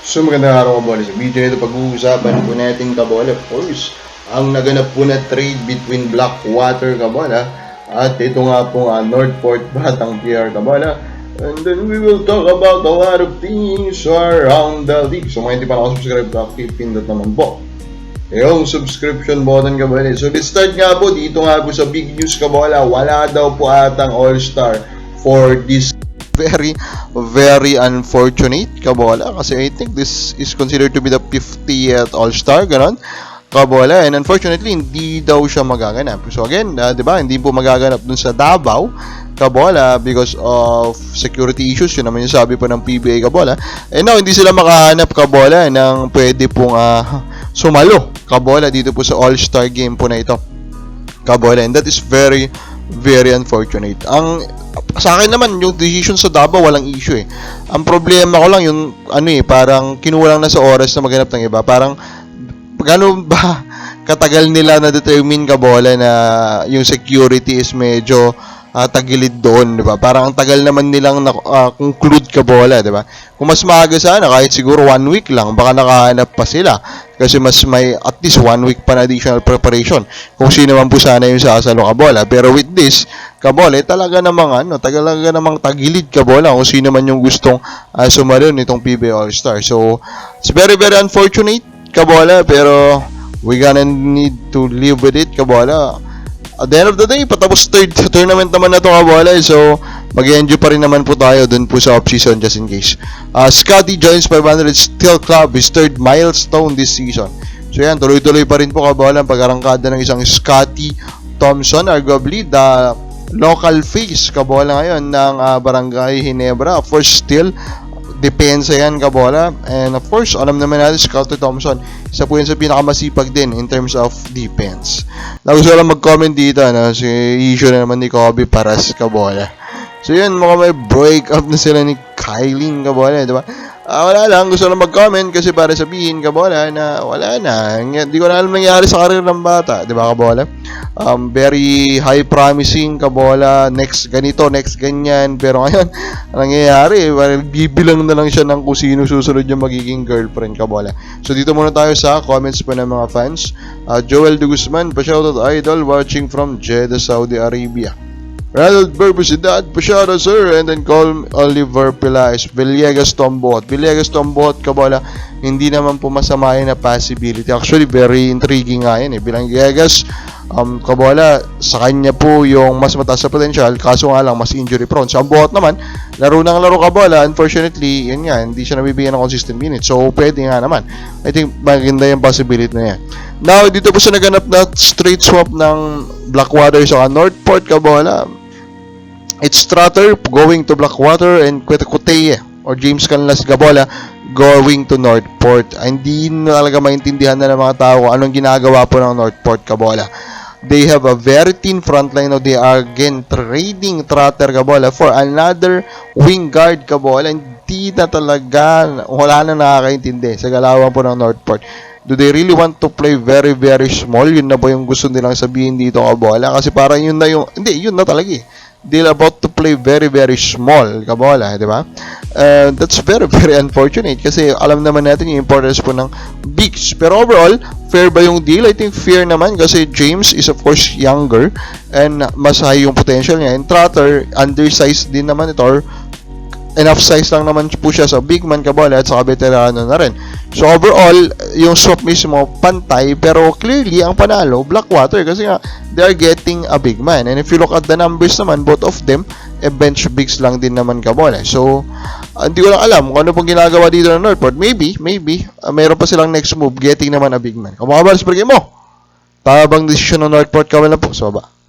So magandang araw kabola. Sa video nito pag-uusapan po natin kabola. Of course, ang naganap po na trade between Blackwater kabola at ito nga po nga Northport Batang PR kabola. And then we will talk about a lot of things around the league. So mga hindi pa nakasubscribe ka, pindot naman po. Yung subscription button kabola. So let's start nga po dito nga po sa big news kabola. Wala daw po atang all-star for this very very unfortunate kabola. Kasi I think this is considered to be the 50th All-Star ganon kabola. And unfortunately hindi daw siya magaganap. So again uh, 'di ba hindi po magaganap dun sa Davao kabola because of security issues. Yun naman yung sabi po ng PBA kabola. And now hindi sila makahanap kabola ng pwede pong uh, sumalo kabola dito po sa All-Star game po na ito. Kabola and that is very very unfortunate. Ang sa akin naman yung decision sa Davao walang issue eh. Ang problema ko lang yung ano eh parang kinulang na sa oras na maghanap ng iba. Parang gaano ba katagal nila na determine ka bola na yung security is medyo uh, tagilid doon, 'di ba? Parang ang tagal naman nilang na, uh, conclude ka bola, 'di ba? Kung mas maaga sana kahit siguro one week lang baka nakahanap pa sila kasi mas may at least one week pa na additional preparation kung sino man po sana yung sasalo ka bola. Pero with this, kabola, eh, talaga namang ano, talaga namang tagilid ka bola kung sino man yung gustong uh, sumalo nitong PBA All-Star. So, it's very very unfortunate kabola pero we gonna need to live with it kabola at the end of the day, patapos third tournament naman na ito kabola. So, mag-enjoy pa rin naman po tayo dun po sa off-season just in case. Uh, Scotty joins 500 Steel Club, his third milestone this season. So yan, tuloy-tuloy pa rin po kabola ang pag-arangkada ng isang Scotty Thompson, arguably the local face kabola ngayon ng uh, Barangay Hinebra. Course, still depensa yan kabola. And of course alam naman natin si Carter Thompson. Isa po yun sa pinakamasipag din in terms of defense. Na gusto lang mag-comment dito ano, si issue na naman ni Kobe Paras kabola. So yun mukhang may break up na sila ni Kylie kabola di ba Ah, wala lang, gusto lang mag-comment kasi para sabihin kabola na wala na. Hindi ko na alam nangyari sa karir ng bata, di ba kabola? Um, very high promising kabola, next ganito, next ganyan. Pero ngayon, ang nangyayari, bibilang na lang siya ng kung sino susunod yung magiging girlfriend kabola. So dito muna tayo sa comments po ng mga fans. Uh, Joel de Guzman, pa-shoutout idol, watching from Jeddah, Saudi Arabia. Ronald Burbusidad, Pashara sir, and then call Oliver Pilaes, Villegas Tombot. Villegas Tombot, kabola, hindi naman po masama yun na possibility. Actually, very intriguing nga yun eh. Bilang Villegas, um, kabola, sa kanya po yung mas mataas sa potential, kaso nga lang, mas injury prone. Sa so, Bohot naman, laro ng laro kabola, unfortunately, yun nga, hindi siya nabibigyan ng consistent minutes. So, pwede nga naman. I think, maganda yung possibility na yan. Now, dito po sa naganap na straight swap ng Blackwater sa Northport, kabola, It's Trotter going to Blackwater and Quetecotea or James Canlas Gabola going to Northport. Hindi na talaga maintindihan na ng mga tao kung anong ginagawa po ng Northport Gabola. They have a very thin front line. Now they are again trading Trotter Gabola for another wing guard Gabola. Hindi na talaga, wala na nakakaintindi sa galawan po ng Northport. Do they really want to play very, very small? Yun na ba yung gusto nilang sabihin dito Gabola? Kasi parang yun na yung, hindi, yun na talaga eh they're about to play very very small kabola, di ba? Uh, that's very very unfortunate kasi alam naman natin yung importance po ng bigs. Pero overall, fair ba yung deal? I think fair naman kasi James is of course younger and mas high yung potential niya. And Trotter, undersized din naman ito or enough size lang naman po siya sa big man kabola at sa veterano na rin. So overall, yung swap mismo pantay pero clearly ang panalo Blackwater kasi nga they are getting a big man. And if you look at the numbers naman, both of them eh, bench bigs lang din naman kabola. So uh, hindi ko lang alam kung ano pong ginagawa dito ng Northport. Maybe, maybe uh, mayroon pa silang next move getting naman a big man. Kung mga balas mo, tabang desisyon ng Northport kabola po sa baba.